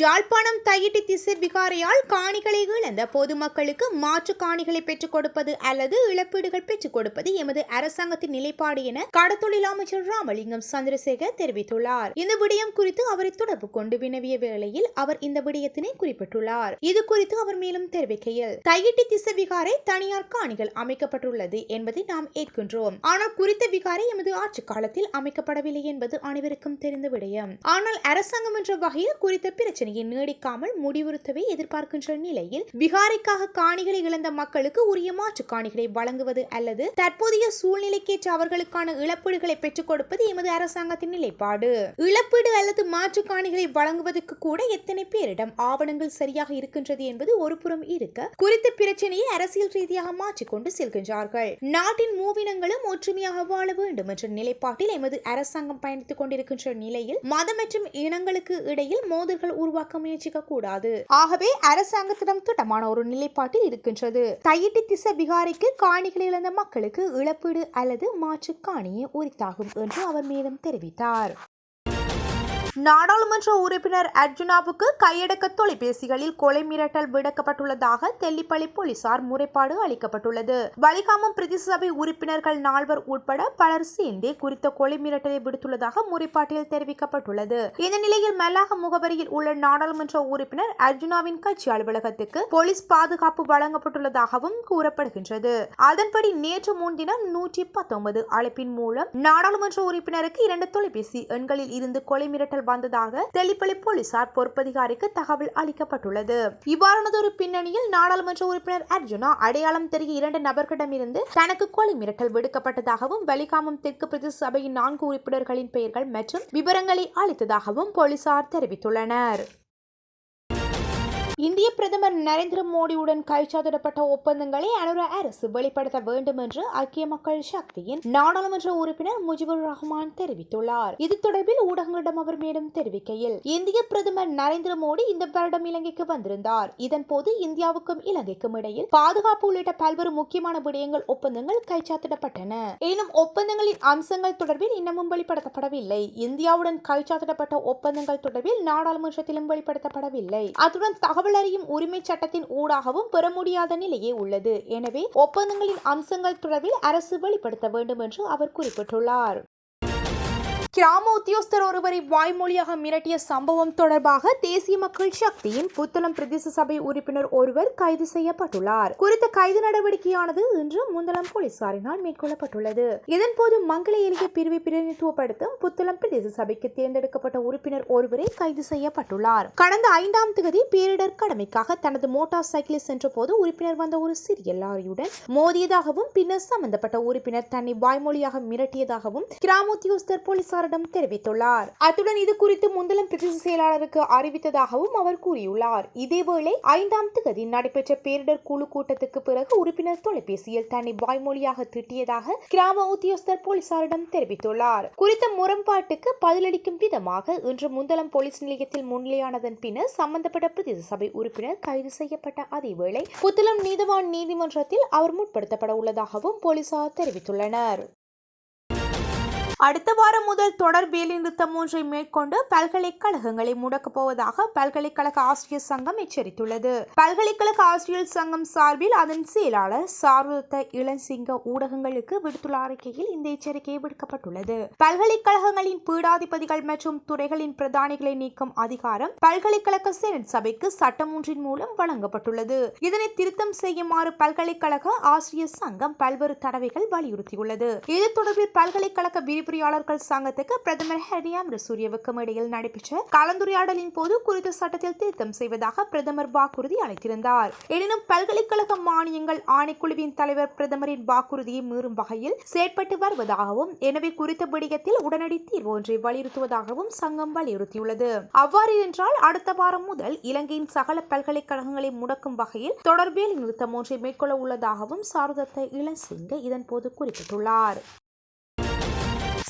ஜாழ்ப்பாணம் தையிட்டி திசை விகாரையால் காணிகளை இழந்த பொதுமக்களுக்கு மாற்று காணிகளை பெற்றுக் கொடுப்பது அல்லது இழப்பீடுகள் பெற்றுக் கொடுப்பது எமது அரசாங்கத்தின் நிலைப்பாடு என கடத்தொழில் அமைச்சர் ராமலிங்கம் சந்திரசேகர் தெரிவித்துள்ளார். இந்த விடயம் குறித்து அவரை தொடர்பு கொண்டு வினவிய வேளையில் அவர் இந்த விடயத்தினை குறிப்பிட்டுள்ளார். இது குறித்து அவர் மேலும் தெரிவிக்கையில் தையிட்டி திசை விகாரை தனியார் காணிகள் அமைக்கப்பட்டுள்ளது என்பதை நாம் ஏற்கின்றோம். ஆனால் குறித்த விகாரை எமது ஆட்சி காலத்தில் அமைக்கப்படவில்லை என்பது அனைவருக்கும் தெரிந்த விடயம். ஆனால் அரசாங்கம் என்ற வகையில் குறித்த பிரச்சனையை நீடிக்காமல் முடிவுறுத்தவே எதிர்பார்க்கின்ற நிலையில் விகாரைக்காக காணிகளை இழந்த மக்களுக்கு உரிய மாற்று காணிகளை வழங்குவது அல்லது தற்போதைய சூழ்நிலைக்கேற்ற அவர்களுக்கான இழப்பீடுகளை பெற்றுக் கொடுப்பது எமது அரசாங்கத்தின் நிலைப்பாடு. இழப்பீடு அல்லது மாற்று காணிகளை வழங்குவதற்கு கூட எத்தனை பேரிடம் ஆவணங்கள் சரியாக இருக்கின்றது என்பது ஒரு புறம் இருக்க குறித்த பிரச்சனையை அரசியல் ரீதியாக மாற்றிக்கொண்டு செல்கின்றார்கள். நாட்டின் மூவினங்களும் ஒற்றுமையாக வாழ வேண்டும் என்ற நிலைப்பாட்டில் எமது அரசாங்கம் பயணித்துக் கொண்டிருக்கின்ற நிலையில் மதம் மற்றும் இனங்களுக்கு இடையில் மோதல்கள் உருவாக்க முயற்சிக்க கூடாது ஆகவே அரசாங்கத்திடம் திட்டமான ஒரு நிலைப்பாட்டில் இருக்கின்றது. தையிட்டி திசை விகாரிக்கு காணிகள் இழந்த மக்களுக்கு இழப்பீடு அல்லது மாற்று காணியை உரித்தாகும் என்று அவர் மேலும் தெரிவித்தார். நாடாளுமன்ற உறுப்பினர் அர்ஜுனாவுக்கு கையடக்க தொலைபேசிகளில் கொலை மிரட்டல் விடுக்கப்பட்டுள்ளதாக தெல்லிப்பள்ளி போலீசார் முறைப்பாடு அளிக்கப்பட்டுள்ளது. வலிகாமம் பிரதி சபை உறுப்பினர்கள் நால்வர் உட்பட பலர் சேர்ந்தே குறித்த கொலை மிரட்டலை விடுத்துள்ளதாக முறைப்பாட்டில் தெரிவிக்கப்பட்டுள்ளது. இந்த நிலையில் மல்லாக முகவரியில் உள்ள நாடாளுமன்ற உறுப்பினர் அர்ஜுனாவின் கட்சி அலுவலகத்துக்கு போலீஸ் பாதுகாப்பு வழங்கப்பட்டுள்ளதாகவும் கூறப்படுகின்றது. அதன்படி நேற்று முன்தினம் நூற்றி பத்தொன்பது அழைப்பின் மூலம் நாடாளுமன்ற உறுப்பினருக்கு இரண்டு தொலைபேசி எண்களில் இருந்து கொலை மிரட்டல் வந்ததாக தெளிப்பளி போலீசார் பொறுப்பதிகாரிக்கு தகவல் அளிக்கப்பட்டுள்ளது. இவ்வாறானதொரு பின்னணியில் நாடாளுமன்ற உறுப்பினர் அர்ஜுனா அடையாளம் தெரிய இரண்டு நபர்களிடமிருந்து தனக்கு கொலை மிரட்டல் விடுக்கப்பட்டதாகவும் வலிகாமம் தெற்கு பிரதேச சபையின் நான்கு உறுப்பினர்களின் பெயர்கள் மற்றும் விவரங்களை அளித்ததாகவும் போலீசார் தெரிவித்துள்ளனர். இந்திய பிரதமர் நரேந்திர மோடியுடன் கைச்சாத்திடப்பட்ட ஒப்பந்தங்களை அனுர அரசு வெளிப்படுத்த வேண்டும் என்று ஐக்கிய மக்கள் சக்தியின் நாடாளுமன்ற உறுப்பினர் முஜிபுர் ரஹ்மான் தெரிவித்துள்ளார். இது தொடர்பில் ஊடகங்களிடம் அவர் மேலும் தெரிவிக்கையில் இந்திய பிரதமர் நரேந்திர மோடி இந்த வருடம் இலங்கைக்கு வந்திருந்தார். இதன்போது இந்தியாவுக்கும் இலங்கைக்கும் இடையில் பாதுகாப்பு உள்ளிட்ட பல்வேறு முக்கியமான விடயங்கள் ஒப்பந்தங்கள் கைச்சாத்திடப்பட்டன. எனினும் ஒப்பந்தங்களின் அம்சங்கள் தொடர்பில் இன்னமும் வெளிப்படுத்தப்படவில்லை. இந்தியாவுடன் கைச்சாத்திடப்பட்ட ஒப்பந்தங்கள் தொடர்பில் நாடாளுமன்றத்திலும் வெளிப்படுத்தப்படவில்லை. அத்துடன் தகவல் காவலறியும் உரிமை சட்டத்தின் ஊடாகவும் பெற முடியாத நிலையே உள்ளது. எனவே ஒப்பந்தங்களின் அம்சங்கள் தொடர்பில் அரசு வெளிப்படுத்த வேண்டும் என்று அவர் குறிப்பிட்டுள்ளார். கிராம உத்தியோஸ்தர் ஒருவரை வாய்மொழியாக மிரட்டிய சம்பவம் தொடர்பாக தேசிய மக்கள் சக்தியின் புத்தளம் பிரதேச சபை உறுப்பினர் ஒருவர் கைது செய்யப்பட்டுள்ளார். குறித்த கைது நடவடிக்கையானது இன்று முந்தளம் போலீசாரினால் மேற்கொள்ளப்பட்டுள்ளது. இதன்போது மங்கள எளிய பிரிவை பிரதிநிதித்துவப்படுத்தும் புத்தளம் பிரதேச சபைக்கு தேர்ந்தெடுக்கப்பட்ட உறுப்பினர் ஒருவரை கைது செய்யப்பட்டுள்ளார். கடந்த ஐந்தாம் தேதி பேரிடர் கடமைக்காக தனது மோட்டார் சைக்கிளில் சென்றபோது உறுப்பினர் வந்த ஒரு சிறிய லாரியுடன் மோதியதாகவும் பின்னர் சம்பந்தப்பட்ட உறுப்பினர் தன்னை வாய்மொழியாக மிரட்டியதாகவும் கிராம போலீசார் போலீசாரிடம் தெரிவித்துள்ளார். அத்துடன் இது குறித்து முந்தளம் பிரதேச செயலாளருக்கு அறிவித்ததாகவும் அவர் கூறியுள்ளார். இதேவேளை ஐந்தாம் தேதி நடைபெற்ற பேரிடர் குழு கூட்டத்துக்கு பிறகு உறுப்பினர் தொலைபேசியில் தன்னை வாய்மொழியாக திட்டியதாக கிராம உத்தியோகஸ்தர் போலீசாரிடம் தெரிவித்துள்ளார். குறித்த முரண்பாட்டுக்கு பதிலளிக்கும் விதமாக இன்று முந்தளம் போலீஸ் நிலையத்தில் முன்னிலையானதன் பின்னர் சம்பந்தப்பட்ட பிரதேச சபை உறுப்பினர் கைது செய்யப்பட்ட அதேவேளை புத்தளம் நீதவான் நீதிமன்றத்தில் அவர் முற்படுத்தப்பட உள்ளதாகவும் போலீசார் தெரிவித்துள்ளனர். அடுத்த வாரம் முதல் தொடர் வேலைநிறுத்தம் ஒன்றை மேற்கொண்டு பல்கலைக்கழகங்களை முடக்கப் போவதாக பல்கலைக்கழக ஆசிரியர் சங்கம் எச்சரித்துள்ளது. பல்கலைக்கழக ஆசிரியர் சங்கம் சார்பில் அதன் செயலாளர் சார்வத்த இளஞ்சிங்க ஊடகங்களுக்கு விடுத்துள்ள அறிக்கையில் இந்த எச்சரிக்கை விடுக்கப்பட்டுள்ளது. பல்கலைக்கழகங்களின் பீடாதிபதிகள் மற்றும் துறைகளின் பிரதானிகளை நீக்கும் அதிகாரம் பல்கலைக்கழக செனட் சபைக்கு சட்டம் ஒன்றின் மூலம் வழங்கப்பட்டுள்ளது. இதனை திருத்தம் செய்யுமாறு பல்கலைக்கழக ஆசிரியர் சங்கம் பல்வேறு தடவைகள் வலியுறுத்தியுள்ளது. இது தொடர்பில் பல்கலைக்கழக விரிவுரையாளர்கள் சங்கத்துக்கு பிரதமர் ஹரியாம் சூரியவுக்கும் இடையில் நடைபெற்ற கலந்துரையாடலின் போது குறித்த சட்டத்தில் திருத்தம் செய்வதாக பிரதமர் வாக்குறுதி அளித்திருந்தார். எனினும் பல்கலைக்கழக மானியங்கள் ஆணைக்குழுவின் தலைவர் பிரதமரின் வாக்குறுதியை மீறும் வகையில் செயற்பட்டு வருவதாகவும் எனவே குறித்த விடயத்தில் உடனடி தீர்வு ஒன்றை வலியுறுத்துவதாகவும் சங்கம் வலியுறுத்தியுள்ளது. அவ்வாறு என்றால் அடுத்த வாரம் முதல் இலங்கையின் சகல பல்கலைக்கழகங்களை முடக்கும் வகையில் தொடர்பில் நிறுத்தம் ஒன்றை மேற்கொள்ள உள்ளதாகவும் சாரதத்த இளசிங்க இதன்போது குறிப்பிட்டுள்ளார்.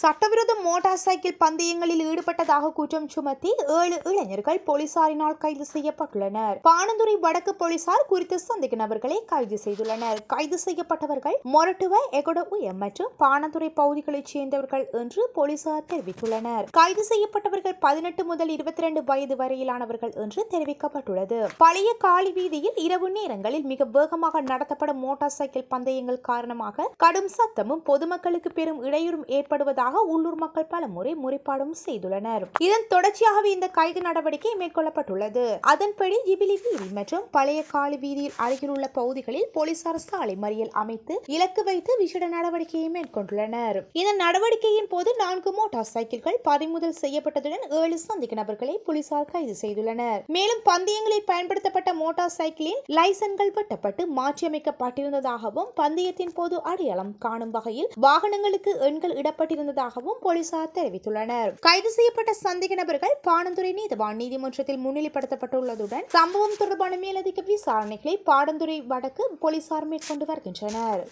சட்டவிரோத மோட்டார் சைக்கிள் பந்தயங்களில் ஈடுபட்டதாக குற்றம் சுமத்தி ஏழு இளைஞர்கள் போலீசாரினால் கைது செய்யப்பட்டுள்ளனர். பாணந்துறை வடக்கு போலீசார் குறித்த சந்தேக நபர்களை கைது செய்துள்ளனர். கைது செய்யப்பட்டவர்கள் மொரட்டுவ எகொட உயர் மற்றும் பாணந்துறை பகுதிகளைச் சேர்ந்தவர்கள் என்று போலீசார் தெரிவித்துள்ளனர். கைது செய்யப்பட்டவர்கள் பதினெட்டு முதல் இருபத்தி இரண்டு வயது வரையிலானவர்கள் என்று தெரிவிக்கப்பட்டுள்ளது. பழைய காலி வீதியில் இரவு நேரங்களில் மிக வேகமாக நடத்தப்படும் மோட்டார் சைக்கிள் பந்தயங்கள் காரணமாக கடும் சத்தமும் பொதுமக்களுக்கு பெரும் இடையூறும் ஏற்படுவதாக உள்ளூர் மக்கள் பல முறை முறைப்பாடும் செய்துள்ளனர். இதன் தொடர்ச்சியாகவே இந்த கைது நடவடிக்கை மேற்கொள்ளப்பட்டுள்ளது. அதன்படி ஜிபிலி வீதி மற்றும் பழைய காலி வீதியில் அருகிலுள்ள பகுதிகளில் போலீசார் சாலை மறியல் அமைத்து இலக்கு வைத்து விசேட நடவடிக்கையை மேற்கொண்டுள்ளனர். இந்த நடவடிக்கையின் போது நான்கு மோட்டார் சைக்கிள்கள் பறிமுதல் செய்யப்பட்டதுடன் ஏழு சந்தேக நபர்களை போலீசார் கைது செய்துள்ளனர். மேலும் பந்தயங்களில் பயன்படுத்தப்பட்ட மோட்டார் சைக்கிளின் லைசன்கள் வெட்டப்பட்டு மாற்றியமைக்கப்பட்டிருந்ததாகவும் பந்தயத்தின் போது அடையாளம் காணும் வகையில் வாகனங்களுக்கு எண்கள் இடப்பட்டிருந்தது இடப்பட்டிருந்ததாகவும் போலீசார் தெரிவித்துள்ளனர். கைது செய்யப்பட்ட சந்தேக நபர்கள் பாடந்துறை நீதவான் நீதிமன்றத்தில் முன்னிலைப்படுத்தப்பட்டுள்ளதுடன் சம்பவம் தொடர்பான மேலதிக விசாரணைகளை பாடந்துறை வடக்கு போலீசார் மேற்கொண்டு வருகின்றனர்.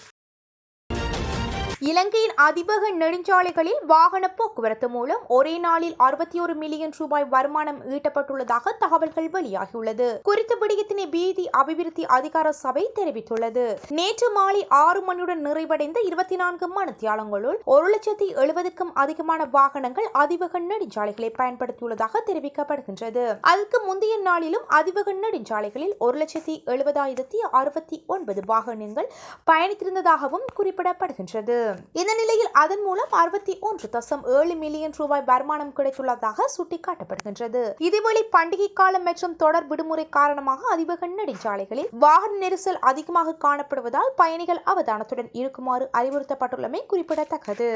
இலங்கையின் அதிவேக நெடுஞ்சாலைகளில் வாகன போக்குவரத்து மூலம் ஒரே நாளில் அறுபத்தி ஒரு மில்லியன் ரூபாய் வருமானம் ஈட்டப்பட்டுள்ளதாக தகவல்கள் வெளியாகியுள்ளது. குறித்த விடயத்தினை பீதி அபிவிருத்தி அதிகார சபை தெரிவித்துள்ளது. நேற்று மாலை ஆறு மணியுடன் நிறைவடைந்த இருபத்தி நான்கு மணித்தியாலங்களுள் ஒரு லட்சத்தி எழுபதுக்கும் அதிகமான வாகனங்கள் அதிவேக நெடுஞ்சாலைகளை பயன்படுத்தியுள்ளதாக தெரிவிக்கப்படுகின்றது. அதற்கு முந்தைய நாளிலும் அதிவேக நெடுஞ்சாலைகளில் ஒரு லட்சத்தி எழுபதாயிரத்தி அறுபத்தி ஒன்பது வாகனங்கள் பயணித்திருந்ததாகவும் குறிப்பிடப்படுகின்றது. இந்த நிலையில் அதன் மூலம் அறுபத்தி ஒன்று தசம் ஏழு மில்லியன் ரூபாய் வருமானம் கிடைத்துள்ளதாக சுட்டிக்காட்டப்படுகின்றது. இதேவேளை பண்டிகை காலம் மற்றும் தொடர் விடுமுறை காரணமாக அதிவேக நெடுஞ்சாலைகளில் வாகன நெரிசல் அதிகமாக காணப்படுவதால் பயணிகள் அவதானத்துடன் இருக்குமாறு அறிவுறுத்தப்பட்டுள்ளமை குறிப்பிடத்தக்கது.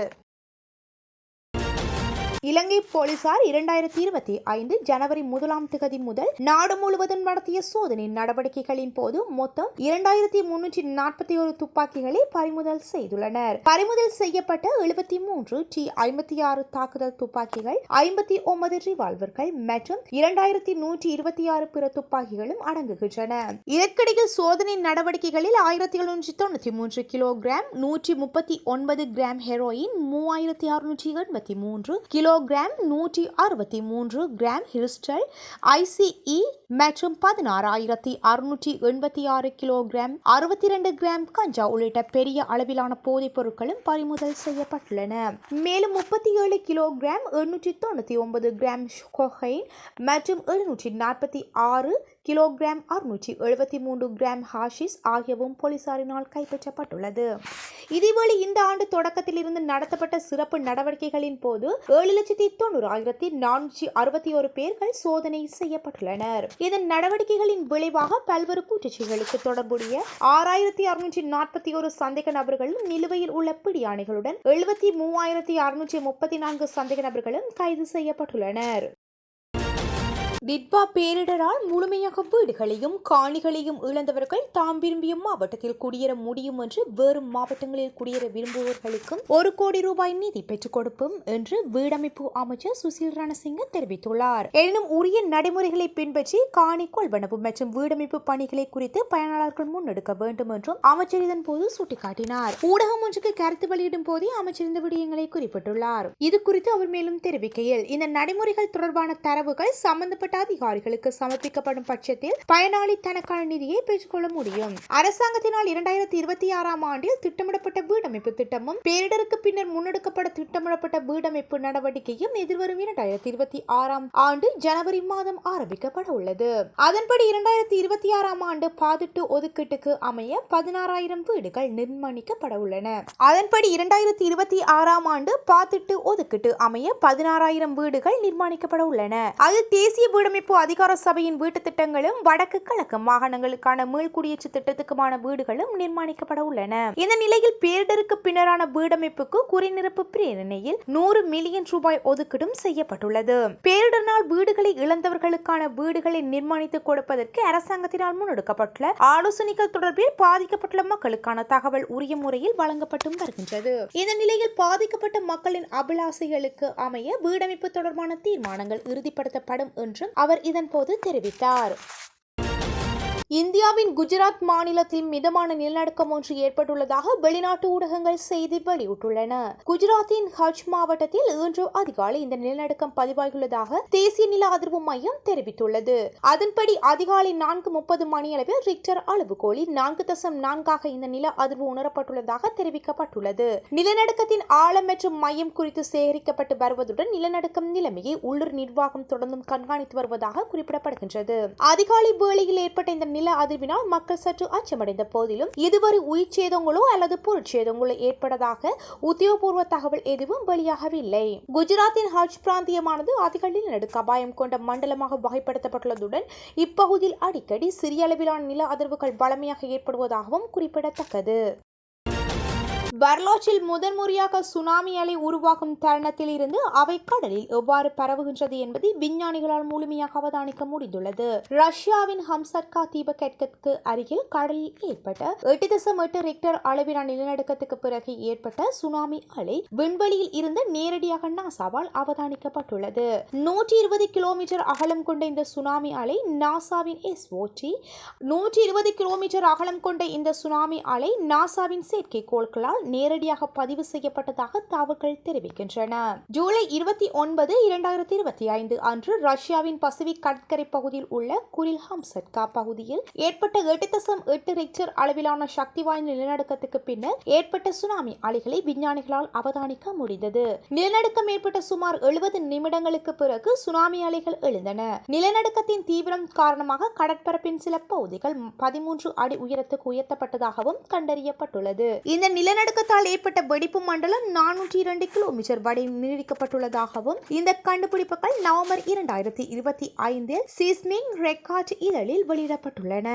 இலங்கை போலீசார் இரண்டாயிரத்தி இருபத்தி ஐந்து ஜனவரி முதலாம் திகதி முதல் நாடு முழுவதும் நடத்திய சோதனை நடவடிக்கைகளின் போது மொத்தம் இரண்டாயிரத்தி முன்னூற்றி நாற்பத்தி ஒரு துப்பாக்கிகளை பறிமுதல் செய்துள்ளனர். பறிமுதல் செய்யப்பட்ட எழுபத்தி மூன்று டி ஐம்பத்தி ஆறு தாக்குதல் துப்பாக்கிகள் ஐம்பத்தி ஒன்பது ரிவால்வர்கள் மற்றும் இரண்டாயிரத்தி நூற்றி இருபத்தி ஆறு பிற துப்பாக்கிகளும் அடங்குகின்றன. இதற்கிடையில் சோதனை நடவடிக்கைகளில் ஆயிரத்தி எழுநூற்றி தொண்ணூற்றி மூன்று கிலோகிராம் நூற்றி முப்பத்தி ஒன்பது கிராம் ஹெரோயின் மூவாயிரத்தி அறுநூற்றி எண்பத்தி மூன்று கிலோ கிலோகிராம் நூற்றி அறுபத்தி மூன்று கிராம் ஹிஸ்டல் ஐசிஇ மற்றும் பதினாறாயிரத்தி அறுநூற்றி எண்பத்தி ஆறு கிலோகிராம் அறுபத்தி இரண்டு கிராம் கஞ்சா உள்ளிட்ட பெரிய அளவிலான போதைப் பொருட்களும் பறிமுதல் செய்யப்பட்டுள்ளன. மேலும் முப்பத்தி ஏழு கிலோகிராம் எண்ணூற்றி தொண்ணூற்றி ஒன்பது கிராம் கொகைன் மற்றும் எழுநூற்றி நாற்பத்தி ஆறு கிலோகிராம் அறுநூற்றி எழுபத்தி மூன்று கிராம் ஹாஷிஸ் ஆகியவும் போலீசாரினால் கைப்பற்றப்பட்டுள்ளது. இதேவேளை இந்த ஆண்டு தொடக்கத்தில் இருந்து நடத்தப்பட்ட சிறப்பு நடவடிக்கைகளின் போது ஏழு லட்சத்தி தொண்ணூறாயிரத்தி நானூற்றி அறுபத்தி ஒரு பேர்கள் சோதனை செய்யப்பட்டுள்ளனர். இதன் நடவடிக்கைகளின் விளைவாக பல்வேறு குற்றச்செயல்களுக்கு தொடர்புடைய ஆறாயிரத்தி அறுநூற்றி நாற்பத்தி ஒரு சந்தேக நபர்களும் நிலுவையில் உள்ள பிடியாணைகளுடன் எழுபத்தி மூவாயிரத்தி அறுநூற்றி முப்பத்தி நான்கு சந்தேக நபர்களும் கைது செய்யப்பட்டுள்ளனர். டிட்பா பேரிடரால் முழுமையாக வீடுகளையும் காணிகளையும் இழந்தவர்கள் தாம் விரும்பிய மாவட்டத்தில் குடியேற முடியும் என்று வேறு மாவட்டங்களில் குடியேற விரும்புவர்களுக்கும் ஒரு கோடி ரூபாய் நிதி பெற்றுக் கொடுப்போம் என்று வீடமைப்பு அமைச்சர் சுசில் ரணசிங்க தெரிவித்துள்ளார். எனினும் உரிய நடைமுறைகளை பின்பற்றி காணி கொள்வனவு மற்றும் வீடமைப்பு பணிகளை குறித்து பயனாளர்கள் முன்னெடுக்க வேண்டும் என்றும் அமைச்சர் இதன் போது சுட்டிக்காட்டினார். ஊடகம் ஒன்றுக்கு கருத்து வெளியிடும் போதே அமைச்சர் இந்த விடயங்களை குறிப்பிட்டுள்ளார். இது குறித்து அவர் மேலும் தெரிவிக்கையில் இந்த நடைமுறைகள் தொடர்பான தரவுகள் சம்பந்தப்பட்ட அதிகாரிகளுக்கு சமர்ப்பிக்கப்படும் பட்சத்தில் பயனாளி தனக்கான நிதியை பெற்றுக்கொள்ள முடியும். அரசாங்கத்தினால் இரண்டாயிரத்தி இருபத்தி ஆறாம் ஆண்டில் திட்டமிடப்பட்ட வீடமைப்பு திட்டமும் பேரிடருக்கு பின்னர் முன்னெடுக்கப்பட திட்டமிடப்பட்ட வீடமைப்பு நடவடிக்கையும் எதிர்வரும் இரண்டாயிரத்தி இருபத்தி ஆறாம் ஆண்டு ஜனவரி மாதம் ஆரம்பிக்கப்பட உள்ளது. அதன்படி இரண்டாயிரத்தி இருபத்தி ஆறாம் ஆண்டு பாதிட்டு ஒதுக்கீட்டுக்கு அமைய பதினாறாயிரம் வீடுகள் நிர்மாணிக்கப்பட உள்ளன. அதன்படி இரண்டாயிரத்தி இருபத்தி ஆறாம் ஆண்டு பாதிட்டு ஒதுக்கீட்டு அமைய பதினாறாயிரம் வீடுகள் நிர்மாணிக்கப்பட உள்ளன. அதில் தேசிய வீடமைப்பு அதிகார சபையின் வீட்டு திட்டங்களும் வடக்கு கிழக்கு மாகாணங்களுக்கான மீள்குடியேற்ற திட்டத்துக்குமான வீடுகளும் நிர்மாணிக்கப்பட உள்ளன. இந்த நிலையில் பேரிடருக்கு பின்னரான வீடமைப்புக்கு குறைநிரப்பு பிரேரணையில் நூறு மில்லியன் ரூபாய் ஒதுக்கீடும் செய்யப்பட்டுள்ளது. பேரிடரினால் வீடுகளை இழந்தவர்களுக்கான வீடுகளை நிர்மாணித்து கொடுப்பதற்கு அரசாங்கத்தினால் முன்னெடுக்கப்பட்டுள்ள ஆலோசனைகள் தொடர்பில் பாதிக்கப்பட்டுள்ள மக்களுக்கான தகவல் உரிய முறையில் வழங்கப்பட்டும் வருகின்றது. இந்த நிலையில் பாதிக்கப்பட்ட மக்களின் அபிலாசைகளுக்கு அமைய வீடமைப்பு தொடர்பான தீர்மானங்கள் இறுதிப்படுத்தப்படும் என்று அவர் இதன் போது தெரிவித்தார். இந்தியாவின் குஜராத் மாநிலத்தில் மிதமான நிலநடுக்கம் ஒன்று ஏற்பட்டுள்ளதாக வெளிநாட்டு ஊடகங்கள் செய்தி வெளியிட்டுள்ளன. குஜராத்தின் ஹஜ் மாவட்டத்தில் இன்று அதிகாலை இந்த நிலநடுக்கம் பதிவாகியுள்ளதாக தேசிய நில அதிர்வு மையம் தெரிவித்துள்ளது. அதன்படி அதிகாலை நான்கு முப்பது மணியளவில் ரிக்டர் அளவுகோலில் நான்கு தசம் நான்காக இந்த நில அதிர்வு உணரப்பட்டுள்ளதாக தெரிவிக்கப்பட்டுள்ளது. நிலநடுக்கத்தின் ஆழம் மற்றும் மையம் குறித்து சேகரிக்கப்பட்டு வருவதுடன் நிலநடுக்கம் நிலைமையை உள்ளூர் நிர்வாகம் தொடர்ந்தும் கண்காணித்து வருவதாக குறிப்பிடப்படுகின்றது. அதிகாலை வேளையில் ஏற்பட்ட இந்த நில அதிர்வினால் மக்கள் சற்று அச்சமடைந்த போதிலும் இதுவரை உயிர் சேதங்களோ அல்லது பொருட்சேதங்களோ ஏற்பட்டதாக உத்தியோகபூர்வ தகவல் எதுவும் வெளியாகவில்லை. குஜராத்தின் ஹஜ் பிராந்தியமானது அதிக நிலநடுக்க அபாயம் கொண்ட மண்டலமாக வகைப்படுத்தப்பட்டுள்ளதுடன் இப்பகுதியில் அடிக்கடி சிறிய அளவிலான நில அதிர்வுகள் பலமையாக ஏற்படுவதாகவும் குறிப்பிடத்தக்கது. வரலாற்றில் முதன்முறையாக சுனாமி அலை உருவாகும் தருணத்தில் இருந்து அவை கடலில் எவ்வாறு பரவுகின்றது என்பதை விஞ்ஞானிகளால் முழுமையாக அவதானிக்க முடிந்துள்ளது. ரஷ்யாவின் ஹம்சர்கா தீபகற்பத்திற்கு அருகில் கடலில் ஏற்பட்ட எட்டு தசம் எட்டு ரெக்டர் அளவிலான நிலநடுக்கத்துக்கு பிறகு ஏற்பட்ட சுனாமி அலை விண்வெளியில் இருந்து நேரடியாக நாசாவால் அவதானிக்கப்பட்டுள்ளது. நூற்றி இருபது கிலோமீட்டர் அகலம் கொண்ட இந்த சுனாமி அலை நாசாவின் எஸ்ஓடி நூற்றி இருபது கிலோமீட்டர் அகலம் கொண்ட இந்த சுனாமி அலை நாசாவின் செயற்கைக்கோள்களால் நேரடியாக பதிவு செய்யப்பட்டதாக தகவல்கள் தெரிவிக்கின்றன. ஜூலை இருபத்தி ஒன்பது இரண்டாயிரத்தி இருபத்தி ஐந்து அன்று ரஷ்யாவின் பசிபிக் கடற்கரை பகுதியில் உள்ள குரில் ஹம்சட்கா பகுதியில் ஏற்பட்ட எட்டு தசம் எட்டு ரெக்டர் அளவிலான சக்தி வாய்ந்த நிலநடுக்கத்துக்கு பின்னர் ஏற்பட்ட சுனாமி அலைகளை விஞ்ஞானிகளால் அவதானிக்க முடிந்தது. நிலநடுக்கம் ஏற்பட்ட சுமார் எழுபது நிமிடங்களுக்கு பிறகு சுனாமி அலைகள் எழுந்தன. நிலநடுக்கத்தின் தீவிரம் காரணமாக கடற்பரப்பின் சில பகுதிகள் பதிமூன்று அடி உயரத்துக்கு உயர்த்தப்பட்டதாகவும் கண்டறியப்பட்டுள்ளது. இந்த நிலநடுக்க நிலநடுக்கத்தால் ஏற்பட்ட வெடிப்பு மண்டலம் நானூற்றி இரண்டு கிலோமீட்டர் வரை நீடிக்கப்பட்டுள்ளதாகவும் இந்த கண்டுபிடிப்புகள் நவம்பர் இரண்டாயிரத்தி இருபத்தி ஐந்தில் சீஸ்மிங் ரெக்கார்ட் இதழில் வெளியிடப்பட்டுள்ளன.